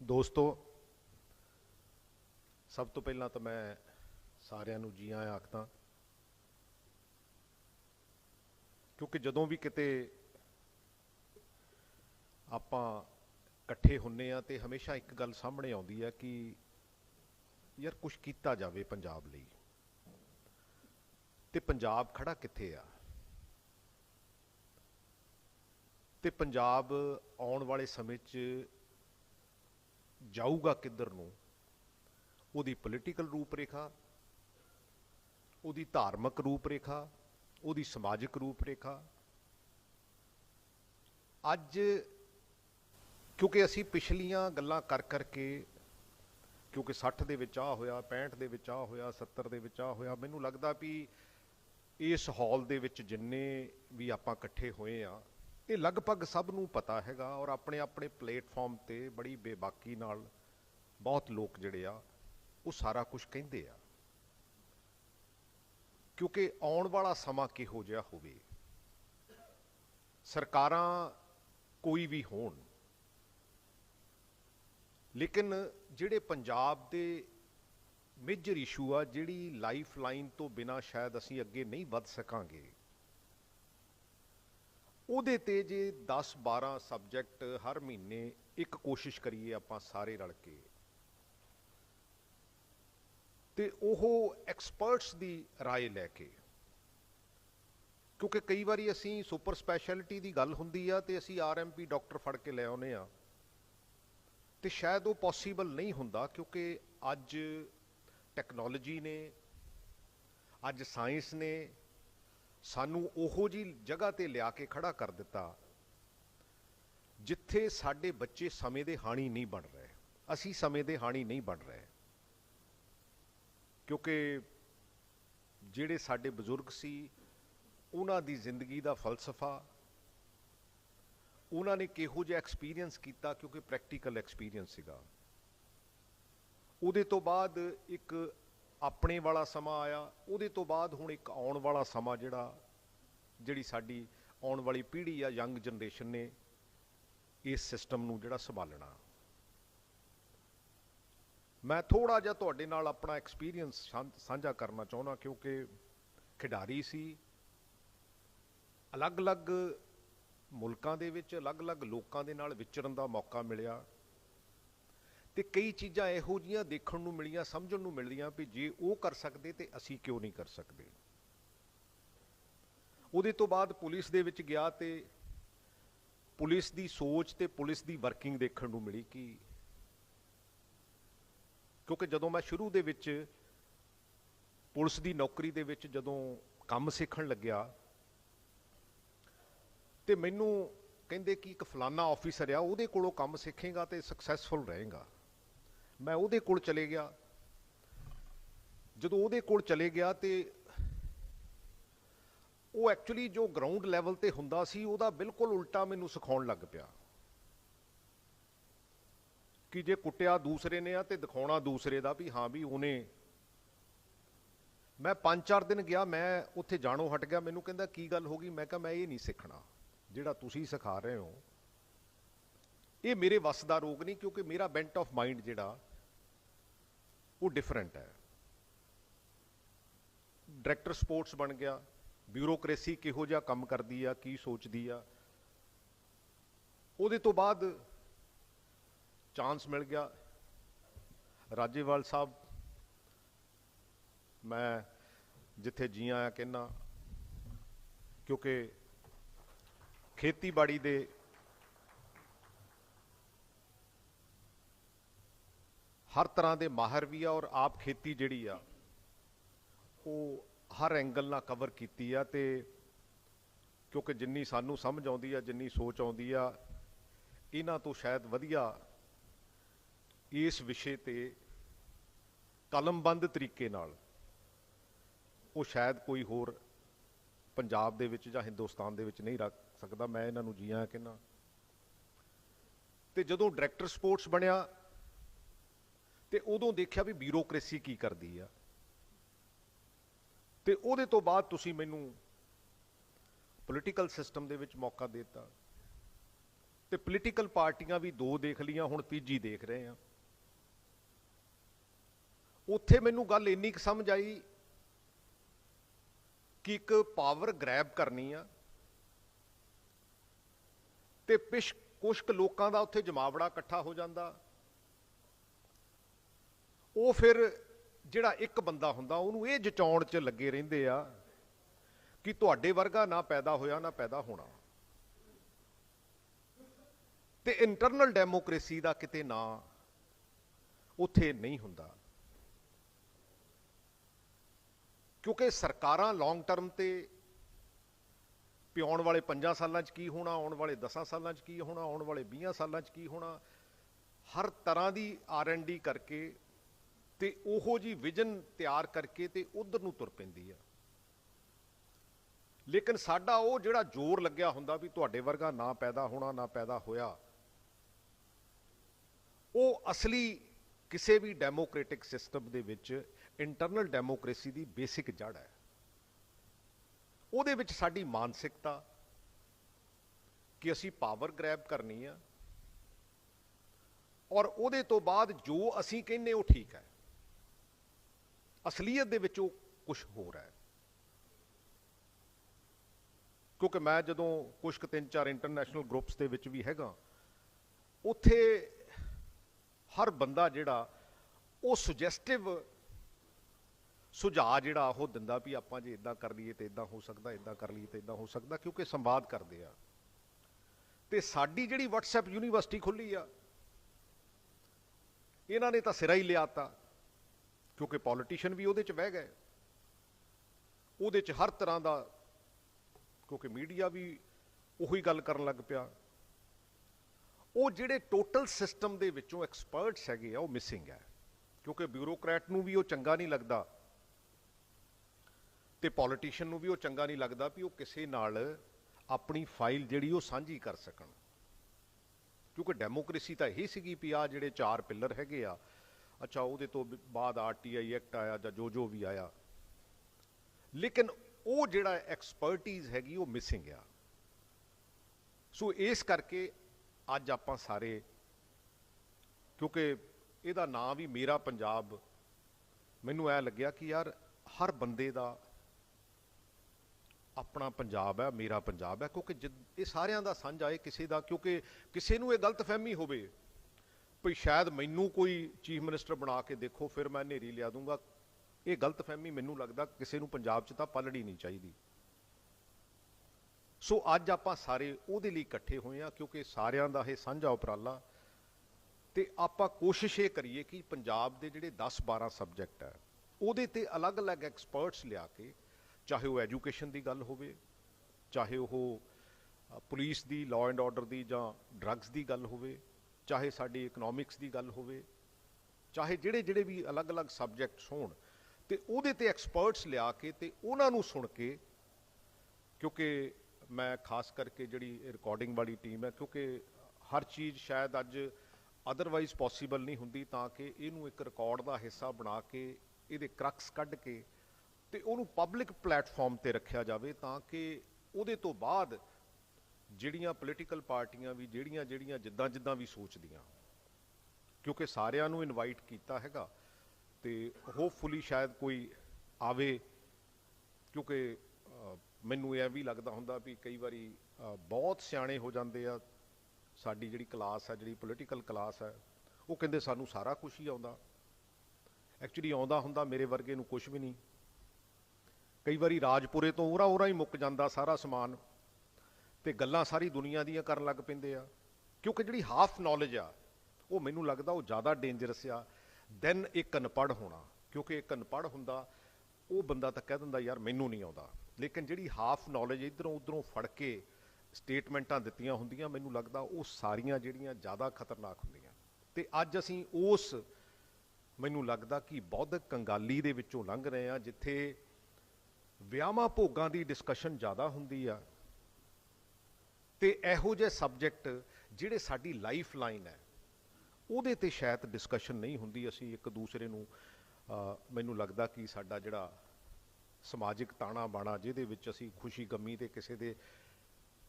ਦੋਸਤੋ, ਸਭ ਤੋਂ ਪਹਿਲਾਂ ਤਾਂ ਮੈਂ ਸਾਰਿਆਂ ਨੂੰ ਜੀ ਆਇਆਂ ਆਖਦਾ, ਕਿਉਂਕਿ ਜਦੋਂ ਵੀ ਕਿਤੇ ਆਪਾਂ ਇਕੱਠੇ ਹੁੰਨੇ ਆ ਤੇ ਹਮੇਸ਼ਾ ਇੱਕ ਗੱਲ ਸਾਹਮਣੇ ਆਉਂਦੀ ਹੈ ਕਿ ਯਾਰ ਕੁਝ ਕੀਤਾ ਜਾਵੇ ਪੰਜਾਬ ਲਈ, ਤੇ ਪੰਜਾਬ ਖੜਾ ਕਿੱਥੇ ਆ? ਤੇ ਪੰਜਾਬ ਆਉਣ ਵਾਲੇ ਸਮੇਂ 'ਚ ਜਾਊਗਾ ਕਿੱਧਰ ਨੂੰ? ਉਹਦੀ ਪੋਲੀਟੀਕਲ ਰੂਪਰੇਖਾ, ਉਹਦੀ ਧਾਰਮਿਕ ਰੂਪਰੇਖਾ, ਉਹਦੀ ਸਮਾਜਿਕ ਰੂਪਰੇਖਾ। ਅੱਜ ਕਿਉਂਕਿ ਅਸੀਂ ਪਿਛਲੀਆਂ ਗੱਲਾਂ ਕਰ ਕਰਕੇ, ਕਿਉਂਕਿ 60 ਦੇ ਵਿੱਚ ਆ ਹੋਇਆ 65 ਦੇ ਵਿੱਚ ਆ ਹੋਇਆ 70 ਦੇ ਵਿੱਚ ਆ ਹੋਇਆ, ਮੈਨੂੰ ਲੱਗਦਾ ਵੀ ਇਸ ਹਾਲ ਦੇ ਵਿੱਚ ਜਿੰਨੇ ਵੀ ਆਪਾਂ ਇਕੱਠੇ ਹੋਏ ਆ ਇਹ ਲਗਭਗ ਸਭ ਨੂੰ ਪਤਾ ਹੈਗਾ ਔਰ ਆਪਣੇ ਆਪਣੇ ਪਲੇਟਫਾਰਮ ਤੇ ਬੜੀ ਬੇਬਾਕੀ ਨਾਲ ਬਹੁਤ ਲੋਕ ਜਿਹੜੇ ਆ, ਉਹ ਸਾਰਾ ਕੁਝ ਕਹਿੰਦੇ ਆ। ਕਿਉਂਕਿ ਆਉਣ ਵਾਲਾ ਸਮਾਂ ਕਿਹੋ ਜਿਹਾ ਹੋਵੇ? ਸਰਕਾਰਾਂ ਕੋਈ ਵੀ ਹੋਣ, ਲੇਕਿਨ ਜਿਹੜੇ ਪੰਜਾਬ ਦੇ ਮੇਜਰ ਇਸ਼ੂ ਆ, ਜਿਹੜੀ ਲਾਈਫ ਲਾਈਨ ਤੋਂ ਬਿਨਾ ਸ਼ਾਇਦ ਅਸੀਂ ਅੱਗੇ ਨਹੀਂ ਵੱਧ ਸਕਾਂਗੇ ਉਹਦੇ ਤੇ ਜੇ 10 12 ਸਬਜੈਕਟ ਹਰ ਮਹੀਨੇ ਇੱਕ ਕੋਸ਼ਿਸ਼ ਕਰੀਏ ਆਪਾਂ ਸਾਰੇ ਰਲ ਕੇ ਤੇ ਉਹ ਐਕਸਪਰਟਸ ਦੀ رائے ਲੈ ਕੇ ਕਿਉਂਕਿ ਕਈ ਵਾਰੀ ਅਸੀਂ ਸੁਪਰ ਸਪੈਸ਼ਲਿਟੀ ਦੀ ਗੱਲ ਹੁੰਦੀ ਆ ਤੇ ਅਸੀਂ ਆਰਐਮਪੀ ਡਾਕਟਰ ਫੜ ਕੇ ਲੈ ਆਉਨੇ ਆ ਤੇ ਸ਼ਾਇਦ ਉਹ ਪੋਸੀਬਲ ਨਹੀਂ ਹੁੰਦਾ ਕਿਉਂਕਿ ਅੱਜ ਟੈਕਨੋਲੋਜੀ ਨੇ ਅੱਜ ਸਾਇੰਸ ਨੇ ਸਾਨੂੰ ਉਹੋ ਜੀ ਜਗ੍ਹਾ ਤੇ ਲਿਆ ਕੇ ਖੜਾ ਕਰ ਦਿੱਤਾ ਜਿੱਥੇ ਸਾਡੇ ਬੱਚੇ ਸਮੇਂ ਦੇ ਹਾਣੀ ਨਹੀਂ ਬਣ ਰਹੇ। ਅਸੀਂ ਸਮੇਂ ਦੇ ਹਾਣੀ ਨਹੀਂ ਬਣ ਰਹੇ। ਕਿਉਂਕਿ ਜਿਹੜੇ ਸਾਡੇ ਬਜ਼ੁਰਗ ਸੀ, ਉਹਨਾਂ ਦੀ ਜ਼ਿੰਦਗੀ ਦਾ ਫਲਸਫਾ, ਉਹਨਾਂ ਨੇ ਕਿਹੋ ਜਿਹਾ ਐਕਸਪੀਰੀਅੰਸ ਕੀਤਾ ਕਿਉਂਕਿ ਪ੍ਰੈਕਟੀਕਲ ਐਕਸਪੀਰੀਅੰਸ ਸੀਗਾ। ਉਹਦੇ ਤੋਂ ਬਾਅਦ ਇੱਕ ਆਪਣੇ ਵਾਲਾ ਸਮਾਂ ਆਇਆ, ਉਹਦੇ ਤੋਂ ਬਾਅਦ ਹੁਣ ਇੱਕ ਆਉਣ ਵਾਲਾ ਸਮਾਂ ਜਿਹੜਾ, ਜਿਹੜੀ ਸਾਡੀ ਆਉਣ ਵਾਲੀ ਪੀੜ੍ਹੀ ਆ, ਯੰਗ ਜਨਰੇਸ਼ਨ ਨੇ, ਇਸ ਸਿਸਟਮ ਨੂੰ ਜਿਹੜਾ ਸੰਭਾਲਣਾ। ਮੈਂ ਥੋੜਾ ਜਿਹਾ ਤੁਹਾਡੇ ਨਾਲ ਆਪਣਾ ਐਕਸਪੀਰੀਅੰਸ ਸਾਂਝਾ ਕਰਨਾ ਚਾਹੁੰਦਾ, ਕਿਉਂਕਿ ਖਿਡਾਰੀ ਸੀ। ਅਲੱਗ-ਅਲੱਗ ਮੁਲਕਾਂ ਦੇ ਵਿੱਚ, ਅਲੱਗ-ਅਲੱਗ ਲੋਕਾਂ ਦੇ ਨਾਲ ਵਿਚਰਨ ਦਾ ਮੌਕਾ ਮਿਲਿਆ। ਤੇ ਕਈ ਚੀਜ਼ਾਂ ਇਹੋ ਜੀਆਂ ਦੇਖਣ ਨੂੰ ਮਿਲੀਆਂ, ਸਮਝਣ ਨੂੰ ਮਿਲਦੀਆਂ ਵੀ ਜੇ ਉਹ ਕਰ ਸਕਦੇ ਤੇ ਅਸੀਂ ਕਿਉਂ ਨਹੀਂ ਕਰ ਸਕਦੇ। ਉਹਦੇ ਤੋਂ ਬਾਅਦ ਪੁਲਿਸ ਦੇ ਵਿੱਚ ਗਿਆ ਤੇ ਪੁਲਿਸ ਦੀ ਸੋਚ ਤੇ ਪੁਲਿਸ ਦੀ ਵਰਕਿੰਗ ਦੇਖਣ ਨੂੰ ਮਿਲੀ ਕਿ ਕਿਉਂਕਿ ਜਦੋਂ ਮੈਂ ਸ਼ੁਰੂ ਦੇ ਵਿੱਚ ਪੁਲਿਸ ਦੀ ਨੌਕਰੀ ਦੇ ਵਿੱਚ ਜਦੋਂ ਕੰਮ ਸਿੱਖਣ ਲੱਗਿਆ ਤੇ ਮੈਨੂੰ ਕਹਿੰਦੇ ਕਿ ਇੱਕ ਫਲਾਨਾ ਆਫੀਸਰ ਆ, ਉਹਦੇ ਕੋਲੋਂ ਕੰਮ ਸਿੱਖੇਗਾ ਤੇ ਸਕਸੈਸਫੁਲ ਰਹੇਗਾ। ਮੈਂ ਉਹਦੇ ਕੋਲ ਚਲੇ ਗਿਆ। ਜਦੋਂ ਉਹਦੇ ਕੋਲ ਚਲੇ ਗਿਆ ਤੇ ਉਹ ਐਕਚੁਅਲੀ ਜੋ ਗਰਾਊਂਡ ਲੈਵਲ ਤੇ ਹੁੰਦਾ ਸੀ, ਉਹਦਾ ਬਿਲਕੁਲ ਉਲਟਾ ਮੈਨੂੰ ਸਿਖਾਉਣ ਲੱਗ ਪਿਆ। ਕਿ ਜੇ ਕੁੱਟਿਆ ਦੂਸਰੇ ਨੇ ਆ ਤੇ ਦਿਖਾਉਣਾ ਦੂਸਰੇ ਦਾ ਵੀ ਹਾਂ ਵੀ ਉਹਨੇ। ਮੈਂ 5-4 ਦਿਨ ਗਿਆ, ਮੈਂ ਉੱਥੇ ਜਾਣੋ ਹਟ ਗਿਆ, ਮੈਨੂੰ ਕਹਿੰਦਾ ਕੀ ਗੱਲ ਹੋ ਗਈ? ਮੈਂ ਕਿਹਾ ਮੈਂ ਇਹ ਨਹੀਂ ਸਿੱਖਣਾ, ਜਿਹੜਾ ਤੁਸੀਂ ਸਿਖਾ ਰਹੇ ਹੋ। ਇਹ ਮੇਰੇ ਵੱਸ ਦਾ ਰੋਗ ਨਹੀਂ, ਕਿਉਂਕਿ ਮੇਰਾ ਬੈਂਟ ਆਫ ਮਾਈਂਡ ਜਿਹੜਾ ਉਹ ਡਿਫਰੈਂਟ ਹੈ। ਡਾਇਰੈਕਟਰ ਸਪੋਰਟਸ ਬਣ ਗਿਆ ਬਿਊਰੋਕ੍ਰੇਸੀ ਕਿਹੋ ਜਿਹਾ ਕੰਮ ਕਰਦੀ ਆ, ਕੀ ਸੋਚਦੀ ਆ। ਉਹਦੇ ਤੋਂ ਬਾਅਦ ਚਾਂਸ ਮਿਲ ਗਿਆ। ਰਾਜੇਵਾਲ ਸਾਹਿਬ, ਮੈਂ ਜਿੱਥੇ ਜੀ ਆਇਆ ਕਹਿੰਨਾ ਕਿਉਂਕਿ ਖੇਤੀਬਾੜੀ ਦੇ ਹਰ ਤਰ੍ਹਾਂ ਦੇ ਮਾਹਰ ਵੀ ਆ ਔਰ ਆਪ ਖੇਤੀ ਜਿਹੜੀ ਆ, ਉਹ ਹਰ ਐਂਗਲ ਨਾਲ ਕਵਰ ਕੀਤੀ ਆ ਤੇ ਕਿਉਂਕਿ ਜਿੰਨੀ ਸਾਨੂੰ ਸਮਝ ਆਉਂਦੀ ਆ, ਜਿੰਨੀ ਸੋਚ ਆਉਂਦੀ ਆ, ਇਹਨਾਂ ਤੋਂ ਸ਼ਾਇਦ ਵਧੀਆ ਇਸ ਵਿਸ਼ੇ ਤੇ ਕਲਮਬੰਦ ਤਰੀਕੇ ਨਾਲ ਉਹ ਸ਼ਾਇਦ ਕੋਈ ਹੋਰ ਪੰਜਾਬ ਦੇ ਵਿੱਚ ਜਾਂ ਹਿੰਦੁਸਤਾਨ ਦੇ ਵਿੱਚ ਨਹੀਂ ਰੱਖ ਸਕਦਾ। ਮੈਂ ਇਹਨਾਂ ਨੂੰ ਜੀ ਆਇਆਂ ਕਹਿੰਦਾ ਤੇ ਜਦੋਂ ਡਾਇਰੈਕਟਰ ਸਪੋਰਟਸ ਬਣਿਆ ਤੇ ਉਦੋਂ ਦੇਖਿਆ ਵੀ ਬਿਊਰੋਕ੍ਰੇਸੀ ਕੀ ਕਰਦੀ ਆ। ਤੇ ਉਹਦੇ ਤੋਂ ਬਾਅਦ ਤੁਸੀਂ ਮੈਨੂੰ ਪੋਲੀਟੀਕਲ ਸਿਸਟਮ ਦੇ ਵਿੱਚ ਮੌਕਾ ਦਿੱਤਾ। ਤੇ ਪੋਲੀਟੀਕਲ ਪਾਰਟੀਆਂ ਵੀ ਦੋ ਦੇਖ ਲੀਆਂ ਹੁਣ ਤੀਜੀ ਦੇਖ ਰਹੇ ਆ। ਉੱਥੇ ਮੈਨੂੰ ਗੱਲ ਇੰਨੀ ਕੁ ਸਮਝ ਆਈ ਕਿ ਇੱਕ ਪਾਵਰ ਗ੍ਰੈਬ ਕਰਨੀ ਆ ਤੇ ਪਿਸ਼ ਕੁਛ ਲੋਕਾਂ ਦਾ ਉੱਥੇ ਜਮਾਵੜਾ ਇਕੱਠਾ ਹੋ ਜਾਂਦਾ। ਉਹ ਫਿਰ ਜਿਹੜਾ ਇੱਕ ਬੰਦਾ ਹੁੰਦਾ, ਉਹਨੂੰ ਇਹ ਜਚਾਉਣ 'ਚ ਲੱਗੇ ਰਹਿੰਦੇ ਆ ਕਿ ਤੁਹਾਡੇ ਵਰਗਾ ਨਾ ਪੈਦਾ ਹੋਇਆ, ਨਾ ਪੈਦਾ ਹੋਣਾ। ਤੇ ਇੰਟਰਨਲ ਡੈਮੋਕ੍ਰੇਸੀ ਦਾ ਕਿਤੇ ਨਾ ਉੱਥੇ ਨਹੀਂ ਹੁੰਦਾ। ਕਿਉਂਕਿ ਸਰਕਾਰਾਂ ਲੌਂਗ ਟਰਮ ਤੇ ਪਿਆਉਣ ਵਾਲੇ 5 ਸਾਲਾਂ 'ਚ ਕੀ ਹੋਣਾ, ਆਉਣ ਵਾਲੇ 10 ਸਾਲਾਂ 'ਚ ਕੀ ਹੋਣਾ, ਆਉਣ ਵਾਲੇ 20 ਸਾਲਾਂ 'ਚ ਕੀ ਹੋਣਾ, ਹਰ ਤਰ੍ਹਾਂ ਦੀ ਆਰ ਐਂਡ ਡੀ ਕਰਕੇ ਤੇ ਉਹੋ ਜੀ ਵਿਜ਼ਨ ਤਿਆਰ ਕਰਕੇ ਤੇ ਉਧਰ ਨੂੰ ਤੁਰ ਪੈਂਦੀ ਆ। ਲੇਕਿਨ ਸਾਡਾ ਉਹ ਜਿਹੜਾ ਜ਼ੋਰ ਲੱਗਿਆ ਹੁੰਦਾ ਵੀ ਤੁਹਾਡੇ ਵਰਗਾ ਨਾ ਪੈਦਾ ਹੋਣਾ, ਨਾ ਪੈਦਾ ਹੋਇਆ, ਉਹ ਅਸਲੀ ਕਿਸੇ ਵੀ ਡੈਮੋਕ੍ਰੈਟਿਕ ਸਿਸਟਮ ਦੇ ਵਿੱਚ ਇੰਟਰਨਲ ਡੈਮੋਕ੍ਰੇਸੀ ਦੀ ਬੇਸਿਕ ਜੜ ਹੈ। ਉਹਦੇ ਵਿੱਚ ਸਾਡੀ ਮਾਨਸਿਕਤਾ ਕਿ ਅਸੀਂ ਪਾਵਰ ਗ੍ਰੈਬ ਕਰਨੀ ਆ ਔਰ ਉਹਦੇ ਤੋਂ ਬਾਅਦ ਜੋ ਅਸੀਂ ਕਹਿੰਨੇ ਉਹ ਠੀਕ ਹੈ। ਅਸਲੀਅਤ ਦੇ ਵਿੱਚ ਉਹ ਕੁਝ ਹੋਰ ਹੈ। ਕਿਉਂਕਿ ਮੈਂ ਜਦੋਂ ਕੁਝ ਕੁ ਤਿੰਨ ਚਾਰ ਇੰਟਰਨੈਸ਼ਨਲ ਗਰੁੱਪਸ ਦੇ ਵਿੱਚ ਵੀ ਹੈਗਾ, ਉੱਥੇ ਹਰ ਬੰਦਾ ਜਿਹੜਾ, ਉਹ ਸੁਜੈਸਟਿਵ ਸੁਝਾਅ ਜਿਹੜਾ ਉਹ ਦਿੰਦਾ ਵੀ ਆਪਾਂ ਜੇ ਇਦਾਂ ਕਰ ਲਈਏ ਤੇ ਇਦਾਂ ਹੋ ਸਕਦਾ ਇਦਾਂ ਕਰ ਲਈਏ ਤੇ ਇਦਾਂ ਹੋ ਸਕਦਾ, ਕਿਉਂਕਿ ਸੰਵਾਦ ਕਰਦੇ ਆ। ਤੇ ਸਾਡੀ ਜਿਹੜੀ WhatsApp ਯੂਨੀਵਰਸਿਟੀ ਖੁੱਲੀ ਆ, ਇਹਨਾਂ ਨੇ ਤਾਂ ਸਿਰਾ ਹੀ ਲਿਆਤਾ। ਕਿਉਂਕਿ ਪੋਲੀਟੀਸ਼ੀਅਨ ਵੀ ਉਹਦੇ ਚ ਬਹਿ ਗਏ। ਉਹਦੇ ਚ ਹਰ ਤਰ੍ਹਾਂ ਦਾ, ਕਿਉਂਕਿ ਮੀਡੀਆ ਵੀ ਉਹੀ ਗੱਲ ਕਰਨ ਲੱਗ ਪਿਆ। ਉਹ ਜਿਹੜੇ ਟੋਟਲ ਸਿਸਟਮ ਦੇ ਵਿੱਚੋਂ ਐਕਸਪਰਟਸ ਹੈਗੇ ਆ, ਉਹ ਮਿਸਿੰਗ ਹੈ। ਕਿਉਂਕਿ ਬਿਊਰੋਕਰੈਟ ਨੂੰ ਵੀ ਉਹ ਚੰਗਾ ਨਹੀਂ ਲੱਗਦਾ ਤੇ ਪੋਲੀਟੀਸ਼ੀਅਨ ਨੂੰ ਵੀ ਉਹ ਚੰਗਾ ਨਹੀਂ ਲੱਗਦਾ ਵੀ ਉਹ ਕਿਸੇ ਨਾਲ ਆਪਣੀ ਫਾਈਲ ਜਿਹੜੀ ਉਹ ਸਾਂਝੀ ਕਰ ਸਕਣ। ਕਿਉਂਕਿ ਡੈਮੋਕ੍ਰੇਸੀ ਤਾਂ ਇਹ ਸੀਗੀ ਵੀ ਆ ਜਿਹੜੇ ਚਾਰ ਪਿੱਲਰ ਹੈਗੇ ਆ ਅੱਛਾ, ਉਹਦੇ ਤੋਂ ਬ- ਬਾਅਦ ਆਰਟੀਆਈ ਐਕਟ ਆਇਆ ਜਾਂ ਜੋ ਜੋ ਵੀ ਆਇਆ। ਲੇਕਿਨ ਉਹ ਜਿਹੜਾ ਐਕਸਪਰਟਿਜ਼ ਹੈਗੀ, ਉਹ ਮਿਸਿੰਗ ਆ। ਸੋ ਇਸ ਕਰਕੇ ਅੱਜ ਆਪਾਂ ਸਾਰੇ, ਕਿਉਂਕਿ ਇਹਦਾ ਨਾਂ ਵੀ ਮੇਰਾ ਪੰਜਾਬ, ਮੈਨੂੰ ਐ ਲੱਗਿਆ ਕਿ ਯਾਰ ਹਰ ਬੰਦੇ ਦਾ ਆਪਣਾ ਪੰਜਾਬ ਹੈ, ਮੇਰਾ ਪੰਜਾਬ ਹੈ, ਕਿਉਂਕਿ ਜਿਦ- ਇਹ ਸਾਰਿਆਂ ਦਾ ਸਾਂਝਾ ਹੈ ਕਿਸੇ ਦਾ, ਕਿਉਂਕਿ ਕਿਸੇ ਨੂੰ ਇਹ ਗਲਤਫਹਿਮੀ ਹੋਵੇ ਵੀ ਸ਼ਾਇਦ ਮੈਨੂੰ ਕੋਈ ਚੀਫ ਮਿਨਿਸਟਰ ਬਣਾ ਕੇ ਦੇਖੋ, ਫਿਰ ਮੈਂ ਨੇਰੀ ਲਿਆ ਦੂੰਗਾ। ਇਹ ਗਲਤਫਹਿਮੀ ਮੈਨੂੰ ਲੱਗਦਾ ਕਿਸੇ ਨੂੰ ਪੰਜਾਬ 'ਚ ਤਾਂ ਪਲੜੀ ਨਹੀਂ ਚਾਹੀਦੀ। ਸੋ ਅੱਜ ਆਪਾਂ ਸਾਰੇ ਉਹਦੇ ਲਈ ਇਕੱਠੇ ਹੋਏ ਆ ਕਿਉਂਕਿ ਸਾਰਿਆਂ ਦਾ ਇਹ ਸਾਂਝਾ ਉਪਰਾਲਾ। ਤੇ ਆਪਾਂ ਕੋਸ਼ਿਸ਼ ਇਹ ਕਰੀਏ ਕਿ ਪੰਜਾਬ ਦੇ ਜਿਹੜੇ 10-12 ਸਬਜੈਕਟ ਹੈ, ਉਹਦੇ ਤੇ ਅਲੱਗ-ਅਲੱਗ ਐਕਸਪਰਟਸ ਲਿਆ ਕੇ, ਚਾਹੇ ਉਹ ਐਜੂਕੇਸ਼ਨ ਦੀ ਗੱਲ ਹੋਵੇ, ਚਾਹੇ ਉਹ ਪੁਲਿਸ ਦੀ ਲਾਅ ਐਂਡ ਆਰਡਰ ਦੀ ਜਾਂ ਡਰੱਗਸ ਦੀ ਗੱਲ ਹੋਵੇ ਚਾਹੇ ਸਾਡੀ ਇਕਨੋਮਿਕਸ ਦੀ ਗੱਲ ਹੋਵੇ, ਚਾਹੇ ਜਿਹੜੇ ਜਿਹੜੇ ਵੀ ਅਲੱਗ-ਅਲੱਗ ਸਬਜੈਕਟਸ ਹੋਣ, ਤੇ ਉਹਦੇ ਤੇ ਐਕਸਪਰਟਸ ਲਿਆ ਕੇ ਤੇ ਉਹਨਾਂ ਨੂੰ ਸੁਣ ਕੇ, ਕਿਉਂਕਿ ਮੈਂ ਖਾਸ ਕਰਕੇ ਜਿਹੜੀ ਰਿਕਾਰਡਿੰਗ ਵਾਲੀ ਟੀਮ ਹੈ, ਕਿਉਂਕਿ ਹਰ ਚੀਜ਼ ਸ਼ਾਇਦ ਅੱਜ ਅਦਰਵਾਈਜ਼ ਪੋਸੀਬਲ ਨਹੀਂ ਹੁੰਦੀ ਤਾਂ ਕਿ ਇਹਨੂੰ ਇੱਕ ਰਿਕਾਰਡ ਦਾ ਹਿੱਸਾ ਬਣਾ ਕੇ ਇਹਦੇ ਕਰਕਸ ਕੱਢ ਕੇ ਤੇ ਉਹਨੂੰ ਪਬਲਿਕ ਪਲੇਟਫਾਰਮ ਤੇ ਰੱਖਿਆ ਜਾਵੇ ਤਾਂ ਕਿ ਉਹਦੇ ਤੋਂ ਬਾਅਦ ਜਿਹੜੀਆਂ ਪੋਲੀਟੀਕਲ ਪਾਰਟੀਆਂ ਵੀ, ਜਿਹੜੀਆਂ ਜਿਹੜੀਆਂ ਜਿੱਦਾਂ ਜਿੱਦਾਂ ਵੀ ਸੋਚਦੀਆਂ। ਕਿਉਂਕਿ ਸਾਰਿਆਂ ਨੂੰ ਇਨਵਾਈਟ ਕੀਤਾ ਹੈਗਾ ਤੇ ਹੋਪਫੁਲੀ ਸ਼ਾਇਦ ਕੋਈ ਆਵੇ। ਕਿਉਂਕਿ ਮੈਨੂੰ ਇਹ ਵੀ ਲੱਗਦਾ ਹੁੰਦਾ ਵੀ ਕਈ ਵਾਰੀ ਬਹੁਤ ਸਿਆਣੇ ਹੋ ਜਾਂਦੇ ਆ। ਸਾਡੀ ਜਿਹੜੀ ਕਲਾਸ ਹੈ ਜਿਹੜੀ ਪੋਲੀਟੀਕਲ ਕਲਾਸ ਹੈ ਉਹ ਕਹਿੰਦੇ ਸਾਨੂੰ ਸਾਰਾ ਕੁਝ ਹੀ ਆਉਂਦਾ। ਐਕਚੁਅਲੀ ਆਉਂਦਾ ਹੁੰਦਾ, ਮੇਰੇ ਵਰਗੇ ਨੂੰ ਕੁਝ ਵੀ ਨਹੀਂ। ਕਈ ਵਾਰੀ ਰਾਜਪੁਰੇ ਤੋਂ ਉਰਾ ਉਰਾ ਹੀ ਮੁੱਕ ਜਾਂਦਾ ਸਾਰਾ ਸਮਾਨ। ਤੇ ਗੱਲਾਂ ਸਾਰੀ ਦੁਨੀਆ ਦੀਆਂ ਕਰਨ ਲੱਗ ਪੈਂਦੇ ਆ। ਕਿਉਂਕਿ ਜਿਹੜੀ ਹਾਫ ਨੌਲੇਜ ਆ, ਉਹ ਮੈਨੂੰ ਲੱਗਦਾ ਉਹ ਜ਼ਿਆਦਾ ਡੇਂਜਰਸ ਆ। ਦੈਨ ਇੱਕ ਅਨਪੜ੍ਹ ਹੋਣਾ। ਕਿਉਂਕਿ ਇੱਕ ਅਨਪੜ੍ਹ ਹੁੰਦਾ, ਉਹ ਬੰਦਾ ਤਾਂ ਕਹਿ ਦਿੰਦਾ, ਯਾਰ, ਮੈਨੂੰ ਨਹੀਂ ਆਉਂਦਾ। ਲੇਕਿਨ ਜਿਹੜੀ ਹਾਫ ਨੌਲੇਜ ਇਧਰੋਂ ਉਧਰੋਂ ਫੜ ਕੇ ਸਟੇਟਮੈਂਟਾਂ ਦਿੱਤੀਆਂ ਹੁੰਦੀਆਂ, ਮੈਨੂੰ ਲੱਗਦਾ ਉਹ ਸਾਰੀਆਂ ਜਿਹੜੀਆਂ ਜ਼ਿਆਦਾ ਖਤਰਨਾਕ ਹੁੰਦੀਆਂ। ਤੇ ਅੱਜ ਅਸੀਂ ਉਸ, ਮੈਨੂੰ ਲੱਗਦਾ ਕਿ ਬੌਧਿਕ ਕੰਗਾਲੀ ਦੇ ਵਿੱਚੋਂ ਲੰਘ ਰਹੇ ਆ, ਜਿੱਥੇ ਵਿਆਹਾਂ ਭੋਗਾਂ ਦੀ ਡਿਸਕਸ਼ਨ ਜ਼ਿਆਦਾ ਹੁੰਦੀ ਆ। ਤੇ ਇਹੋ ਜਿਹੇ ਸਬਜੈਕਟ ਜਿਹੜੇ ਸਾਡੀ ਲਾਈਫ ਲਾਈਨ ਹੈ, ਉਹਦੇ ਤੇ ਸ਼ਾਇਦ ਡਿਸਕਸ਼ਨ ਨਹੀਂ ਹੁੰਦੀ। ਅਸੀਂ ਇੱਕ ਦੂਸਰੇ ਨੂੰ ਮੈਨੂੰ ਲੱਗਦਾ ਕਿ ਸਾਡਾ ਜਿਹੜਾ ਸਮਾਜਿਕ ਤਾਣਾ ਬਾਣਾ ਜਿਹਦੇ ਵਿੱਚ ਅਸੀਂ ਖੁਸ਼ੀ ਗਮੀ ਤੇ ਕਿਸੇ ਦੇ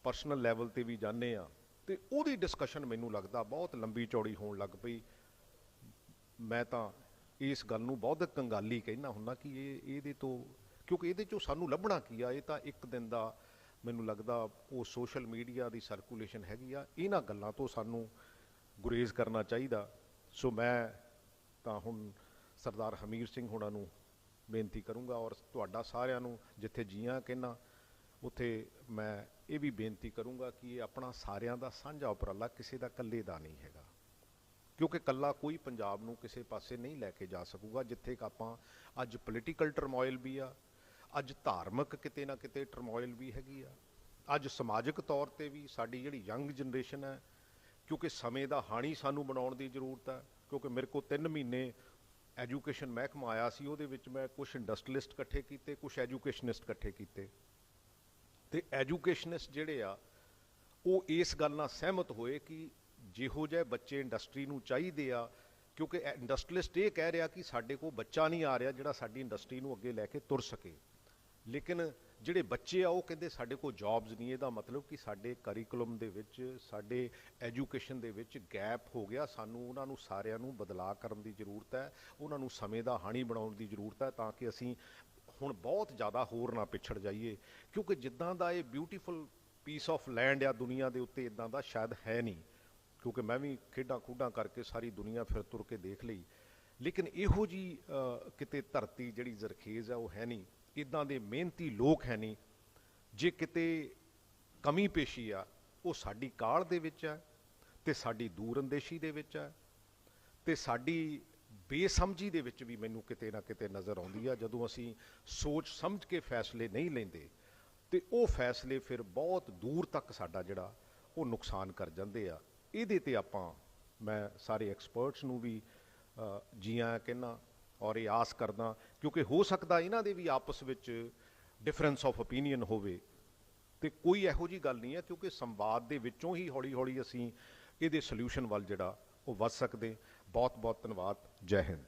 ਪਰਸਨਲ ਲੈਵਲ ਤੇ ਵੀ ਜਾਂਦੇ ਆ ਤੇ ਉਹਦੀ ਡਿਸਕਸ਼ਨ ਮੈਨੂੰ ਲੱਗਦਾ ਬਹੁਤ ਲੰਬੀ ਚੌੜੀ ਹੋਣ ਲੱਗ ਪਈ। ਮੈਂ ਤਾਂ ਇਸ ਗੱਲ ਨੂੰ ਬਹੁਤ ਕੰਗਾਲੀ ਕਹਿਣਾ ਹੁੰਦਾ ਕਿ ਇਹ, ਇਹਦੇ ਤੋਂ, ਕਿਉਂਕਿ ਇਹਦੇ ਚੋਂ ਸਾਨੂੰ ਲੱਭਣਾ ਕੀ ਆ? ਇਹ ਤਾਂ ਇੱਕ ਦਿਨ ਦਾ ਮੈਨੂੰ ਲੱਗਦਾ ਉਹ ਸੋਸ਼ਲ ਮੀਡੀਆ ਦੀ ਸਰਕੂਲੇਸ਼ਨ ਹੈਗੀ ਆ। ਇਹਨਾਂ ਗੱਲਾਂ ਤੋਂ ਸਾਨੂੰ ਗੁਰੇਜ਼ ਕਰਨਾ ਚਾਹੀਦਾ। ਸੋ ਮੈਂ ਤਾਂ ਹੁਣ ਸਰਦਾਰ ਹਮੀਰ ਸਿੰਘ ਹੁਣਾਂ ਨੂੰ ਬੇਨਤੀ ਕਰੂੰਗਾ ਔਰ ਤੁਹਾਡਾ ਸਾਰਿਆਂ ਨੂੰ ਜਿੱਥੇ ਜੀਆਂ ਕਹਿਣਾ ਉੱਥੇ ਮੈਂ ਇਹ ਵੀ ਬੇਨਤੀ ਕਰੂੰਗਾ ਕਿ ਇਹ ਆਪਣਾ ਸਾਰਿਆਂ ਦਾ ਸਾਂਝਾ ਉਪਰਾਲਾ ਕਿਸੇ ਦਾ ਇਕੱਲੇ ਦਾ ਨਹੀਂ ਹੈਗਾ। ਕਿਉਂਕਿ ਕੱਲਾ ਕੋਈ ਪੰਜਾਬ ਨੂੰ ਕਿਸੇ ਪਾਸੇ ਨਹੀਂ ਲੈ ਕੇ ਜਾ ਸਕੂਗਾ, ਜਿੱਥੇ ਆਪਾਂ ਅੱਜ ਪੋਲੀਟੀਕਲ ਟਰਮੋਇਲ ਵੀ ਆ ਅੱਜ ਧਾਰਮਿਕ ਕਿਤੇ ਨਾ ਕਿਤੇ ਟਰਮੋਇਲ ਵੀ ਹੈਗੀ ਆ। ਅੱਜ ਸਮਾਜਿਕ ਤੌਰ ਤੇ ਵੀ ਸਾਡੀ ਜਿਹੜੀ ਯੰਗ ਜਨਰੇਸ਼ਨ ਹੈ, ਕਿਉਂਕਿ ਸਮੇਂ ਦਾ ਹਾਣੀ ਸਾਨੂੰ ਬਣਾਉਣ ਦੀ ਜ਼ਰੂਰਤ ਹੈ, ਕਿਉਂਕਿ ਮੇਰੇ ਕੋਲ 3 ਮਹੀਨੇ ਐਜੂਕੇਸ਼ਨ ਮਹਿਕਮਾ ਆਇਆ ਸੀ, ਉਹਦੇ ਵਿੱਚ ਮੈਂ ਕੁਝ ਇੰਡਸਟਰੀਲਿਸਟ ਇਕੱਠੇ ਕੀਤੇ ਕੁਝ ਐਜੂਕੇਸ਼ਨਿਸਟ ਇਕੱਠੇ ਕੀਤੇ। ਤੇ ਐਜੂਕੇਸ਼ਨਿਸਟ ਜਿਹੜੇ ਆ, ਉਹ ਇਸ ਗੱਲ ਨਾਲ ਸਹਿਮਤ ਹੋਏ ਕਿ ਜਿਹੋ ਜਿਹੇ ਬੱਚੇ ਇੰਡਸਟਰੀ ਨੂੰ ਚਾਹੀਦੇ ਆ, ਕਿਉਂਕਿ ਇੰਡਸਟਰੀਲਿਸਟ ਇਹ ਕਹਿ ਰਿਹਾ ਕਿ ਸਾਡੇ ਕੋਲ ਬੱਚਾ ਨਹੀਂ ਆ ਰਿਹਾ ਜਿਹੜਾ ਸਾਡੀ ਇੰਡਸਟਰੀ ਨੂੰ ਅੱਗੇ ਲੈ ਕੇ ਤੁਰ ਸਕੇ। ਲੇਕਿਨ ਜਿਹੜੇ ਬੱਚੇ ਆ, ਉਹ ਕਹਿੰਦੇ ਸਾਡੇ ਕੋਲ ਜੌਬਸ ਨਹੀਂ, ਇਹਦਾ ਮਤਲਬ ਕਿ ਸਾਡੇ ਕਰਿਕੂਲਮ ਦੇ ਵਿੱਚ, ਸਾਡੇ ਐਜੂਕੇਸ਼ਨ ਦੇ ਵਿੱਚ ਗੈਪ ਹੋ ਗਿਆ। ਸਾਨੂੰ ਉਹਨਾਂ ਨੂੰ ਸਾਰਿਆਂ ਨੂੰ ਬਦਲਾਅ ਕਰਨ ਦੀ ਜ਼ਰੂਰਤ ਹੈ, ਉਹਨਾਂ ਨੂੰ ਸਮੇਂ ਦਾ ਹਾਣੀ ਬਣਾਉਣ ਦੀ ਜ਼ਰੂਰਤ ਹੈ ਤਾਂ ਕਿ ਅਸੀਂ ਹੁਣ ਬਹੁਤ ਜ਼ਿਆਦਾ ਹੋਰ ਨਾ ਪਿਛੜ ਜਾਈਏ। ਕਿਉਂਕਿ ਜਿੱਦਾਂ ਦਾ ਇਹ ਬਿਊਟੀਫੁਲ ਪੀਸ ਆਫ ਲੈਂਡ ਆ ਦੁਨੀਆ ਦੇ ਉੱਤੇ ਇਦਾਂ ਦਾ ਸ਼ਾਇਦ ਹੈ ਨਹੀਂ। ਕਿਉਂਕਿ ਮੈਂ ਵੀ ਖੇਡਾਂ ਖੂਡਾਂ ਕਰਕੇ ਸਾਰੀ ਦੁਨੀਆ ਫਿਰ ਤੁਰ ਕੇ ਦੇਖ ਲਈ। ਲੇਕਿਨ ਇਹੋ ਜੀ ਕਿਤੇ ਧਰਤੀ ਜਿਹੜੀ ਜ਼ਰਖੇਜ਼ ਆ, ਉਹ ਹੈ ਨਹੀਂ। ਇਦਾਂ ਦੇ ਮਿਹਨਤੀ ਲੋਕ ਹੈ ਨਹੀਂ, ਜੇ ਕਿਤੇ ਕਮੀ ਪੇਸ਼ੀ ਆ, ਉਹ ਸਾਡੀ ਕਾਲ ਦੇ ਵਿੱਚ ਹੈ ਤੇ ਸਾਡੀ ਦੂਰਅੰਦੇਸ਼ੀ ਦੇ ਵਿੱਚ ਹੈ ਤੇ ਸਾਡੀ ਬੇਸਮਝੀ ਦੇ ਵਿੱਚ ਵੀ ਮੈਨੂੰ ਕਿਤੇ ਨਾ ਕਿਤੇ ਨਜ਼ਰ ਆਉਂਦੀ ਆ, ਜਦੋਂ ਅਸੀਂ ਸੋਚ ਸਮਝ ਕੇ ਫੈਸਲੇ ਨਹੀਂ ਲੈਂਦੇ, ਤੇ ਉਹ ਫੈਸਲੇ ਫਿਰ ਬਹੁਤ ਦੂਰ ਤੱਕ ਸਾਡਾ ਜਿਹੜਾ ਉਹ ਨੁਕਸਾਨ ਕਰ ਜਾਂਦੇ ਆ। ਇਹਦੇ ਤੇ ਆਪਾਂ, ਮੈਂ ਸਾਰੇ ਐਕਸਪਰਟਸ ਨੂੰ ਵੀ ਜੀਆਂ ਜੀ ਔਰ ਇਹ ਆਸ ਕਰਦਾ, ਕਿਉਂਕਿ ਹੋ ਸਕਦਾ ਇਹਨਾਂ ਦੇ ਵੀ ਆਪਸ ਵਿੱਚ ਡਿਫਰੈਂਸ ਆਫ ਓਪੀਨੀਅਨ ਹੋਵੇ। ਤੇ ਕੋਈ ਇਹੋ ਜੀ ਗੱਲ ਨਹੀਂ ਹੈ, ਕਿਉਂਕਿ ਸੰਵਾਦ ਦੇ ਵਿੱਚੋਂ ਹੀ ਹੌਲੀ-ਹੌਲੀ ਅਸੀਂ ਇਹਦੇ ਸੋਲੂਸ਼ਨ ਵੱਲ ਜਿਹੜਾ ਉਹ ਵੱਧ ਸਕਦੇ। ਬਹੁਤ ਬਹੁਤ ਧੰਨਵਾਦ। ਜੈ ਹਿੰਦ।